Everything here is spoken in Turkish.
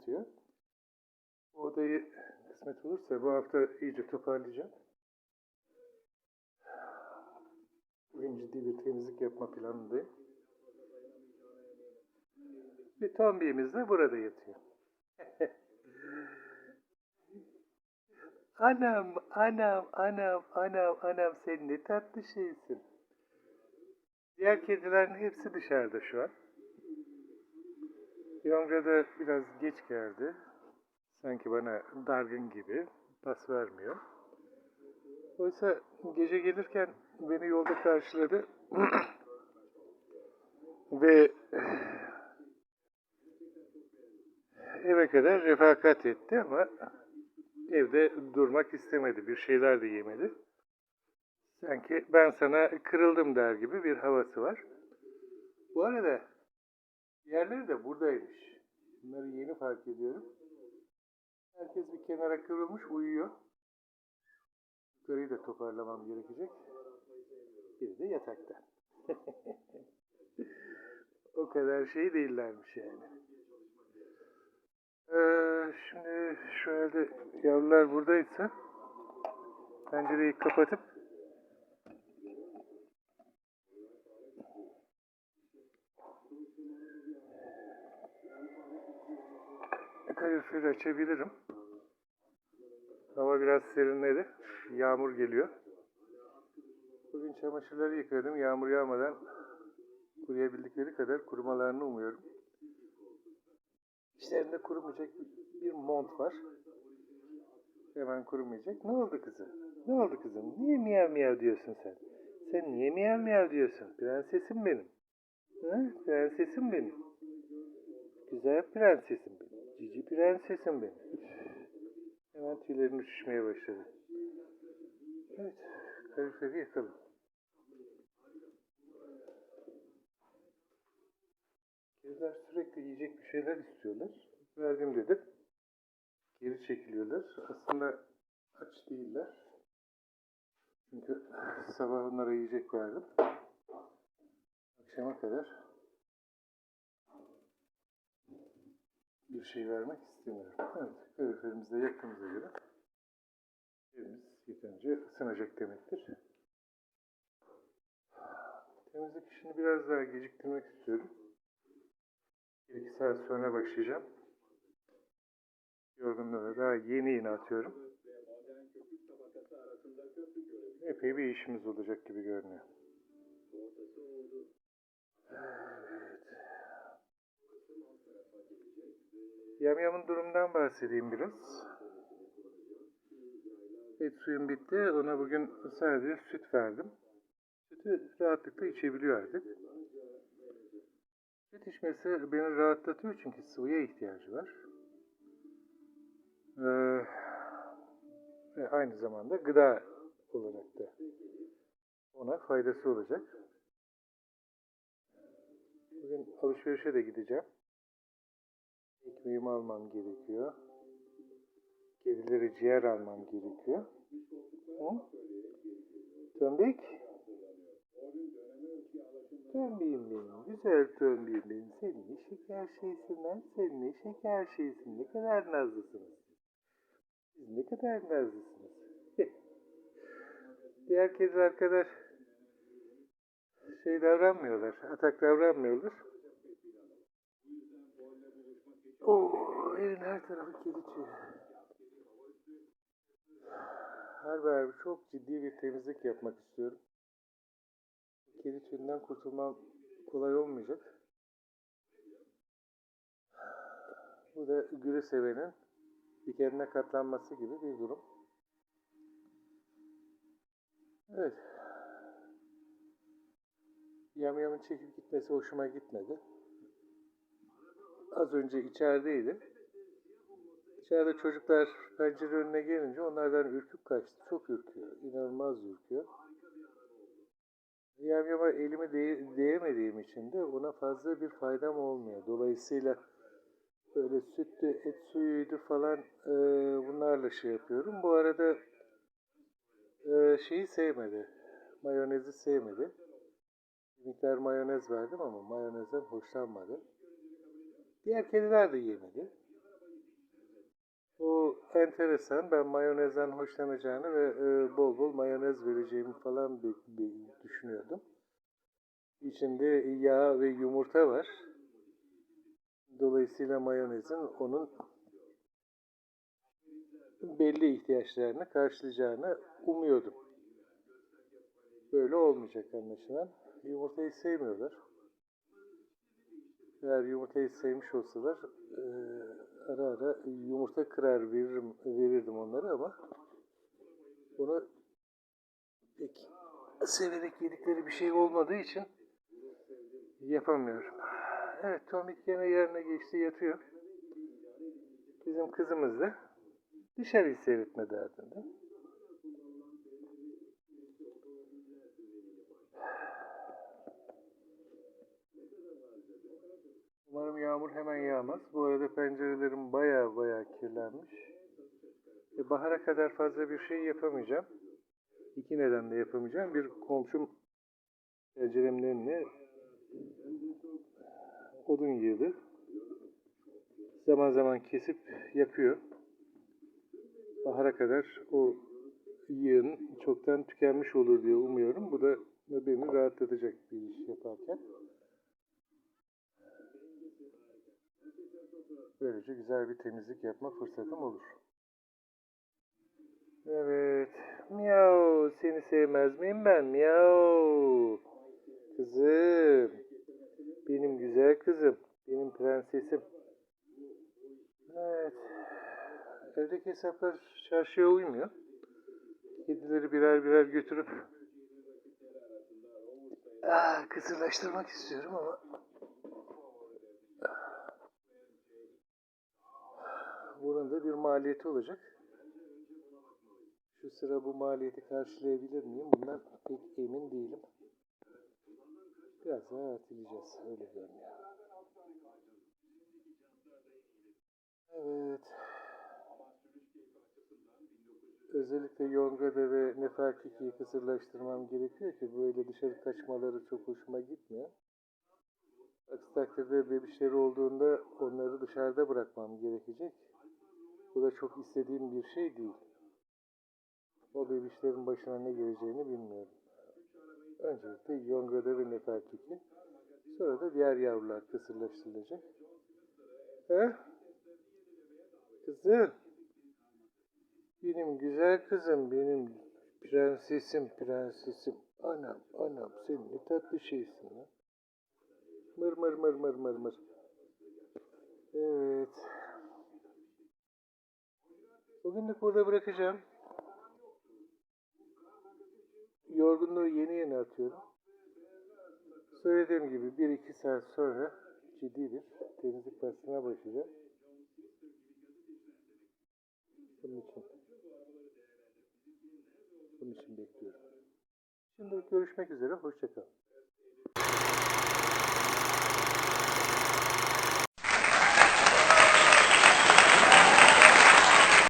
yatıyor. O odayı kısmet olursa bu hafta iyice toparlayacağım. Bugün ciddi bir temizlik yapma planındayım. Bir tombiyemiz de burada yatıyor. anam, anam, anam, anam, anam sen ne tatlı şeysin. Diğer kedilerin hepsi dışarıda şu an. Yonca biraz geç geldi. Sanki bana dargın gibi. Pas vermiyor. Oysa gece gelirken beni yolda karşıladı. Ve eve kadar refakat etti ama evde durmak istemedi. Bir şeyler de yemedi. Sanki ben sana kırıldım der gibi bir havası var. Bu arada yerleri de buradaymış. Bunları yeni fark ediyorum. Herkes bir kenara kıvrılmış uyuyor. Yukarıyı da toparlamam gerekecek. Biri de yatakta. o kadar şey değillermiş yani. Ee, şimdi şu halde yavrular buradaysa pencereyi kapatıp kaloriferi açabilirim. Hava biraz serinledi. Yağmur geliyor. Bugün çamaşırları yıkadım. Yağmur yağmadan kuruyabildikleri kadar kurumalarını umuyorum. İşlerinde kurumayacak bir mont var. Hemen kurumayacak. Ne oldu kızım? Ne oldu kızım? Niye miyav miyav diyorsun sen? Sen niye miyav miyav diyorsun? Prensesim benim. Ha? Prensesim benim. Güzel prensesim benim. Cici prensesim benim. Hemen tüylerin uçuşmaya başladı. Evet, kaloriferi yakalım. Kediler sürekli yiyecek bir şeyler istiyorlar. Verdim dedim. Geri çekiliyorlar. Aslında aç değiller. Çünkü sabah onlara yiyecek verdim. Akşama kadar bir şey vermek istemiyorum. Evet, kaloriferimizi de göre evimiz yeterince ısınacak demektir. Temizlik işini biraz daha geciktirmek istiyorum. 1-2 saat sonra başlayacağım. Yorgunluğu daha yeni yeni atıyorum. Epey bir işimiz olacak gibi görünüyor. Evet. Yamyamın durumundan bahsedeyim biraz. Et suyum bitti. Ona bugün sadece süt verdim. Sütü rahatlıkla içebiliyor artık. Süt içmesi beni rahatlatıyor çünkü sıvıya ihtiyacı var. Ee, ve aynı zamanda gıda olarak da ona faydası olacak. Bugün alışverişe de gideceğim. Ekmeğimi almam gerekiyor. Kedileri ciğer almam gerekiyor. Hı? Tömbik. Tömbiğim benim, güzel tömbiğim benim. Sen ne şeker şeysin lan, sen ne şeker şeysin. Ne kadar nazlısınız. Siz ne kadar nazlısınız. Diğer kediler kadar şey davranmıyorlar, atak davranmıyorlar. Oo, evin her tarafı kedi tüyü. Her bir çok ciddi bir temizlik yapmak istiyorum. Kedi tüyünden kurtulmam kolay olmayacak. Bu da gülü sevenin dikenine katlanması gibi bir durum. Evet. Yamyamın çekip gitmesi hoşuma gitmedi. Az önce içerideydi. İçeride çocuklar pencere önüne gelince onlardan ürküp kaçtı. Çok ürküyor. İnanılmaz ürküyor. Yamyama elimi değ değemediğim için de ona fazla bir faydam olmuyor. Dolayısıyla böyle sütlü, et suyuydu falan e, bunlarla şey yapıyorum. Bu arada e, şeyi sevmedi. Mayonezi sevmedi. Bir miktar mayonez verdim ama mayonezden hoşlanmadı. Diğer kediler de yemedi. O enteresan. Ben mayonezden hoşlanacağını ve e, bol bol mayonez vereceğimi falan bir, bir düşünüyordum. İçinde yağ ve yumurta var. Dolayısıyla mayonezin onun belli ihtiyaçlarını karşılayacağını umuyordum. Böyle olmayacak anlaşılan. Yumurtayı sevmiyorlar. Eğer yumurtayı sevmiş olsalar e, ara ara yumurta kırar veririm, verirdim onlara ama bunu pek severek yedikleri bir şey olmadığı için yapamıyorum. Evet Tomik gene yerine geçti yatıyor. Bizim kızımız da dışarıyı seyretme derdinde. Umarım yağmur hemen yağmaz. Bu arada pencerelerim baya baya kirlenmiş. E, bahara kadar fazla bir şey yapamayacağım. İki nedenle yapamayacağım. Bir komşum penceremin önüne odun yığdı. Zaman zaman kesip yakıyor. Bahara kadar o yığın çoktan tükenmiş olur diye umuyorum. Bu da beni rahatlatacak bir iş yaparken. Böylece güzel bir temizlik yapma fırsatım olur. Evet. Miau. Seni sevmez miyim ben? Miau. Kızım. Benim güzel kızım. Benim prensesim. Evet. Evdeki hesaplar çarşıya uymuyor. Kedileri birer birer götürüp ah, kısırlaştırmak istiyorum ama bunun da bir maliyeti olacak. Şu sıra bu maliyeti karşılayabilir miyim? Bundan pek emin değilim. Biraz daha erteleyeceğiz. Öyle görünüyor. Evet. Özellikle Yonga'da ve Nefertiti'yi kısırlaştırmam gerekiyor ki böyle dışarı kaçmaları çok hoşuma gitmiyor. Aksi takdirde bebişleri olduğunda onları dışarıda bırakmam gerekecek. Bu da çok istediğim bir şey değil. O bebişlerin başına ne geleceğini bilmiyorum. Öncelikle Yonga'da ve Nefertiti. Sonra da diğer yavrular kısırlaştırılacak. He? Kızım. Benim güzel kızım, benim prensesim, prensesim. Anam, anam sen ne tatlı şeysin lan. Mır mır mır mır mır mır. Evet. Bugünlük burada bırakacağım. Yorgunluğu yeni yeni atıyorum. Söylediğim gibi bir iki saat sonra ciddi bir temizlik faslına başlayacağım. Bunun için. Bunun için bekliyorum. Şimdi görüşmek üzere. Hoşçakalın.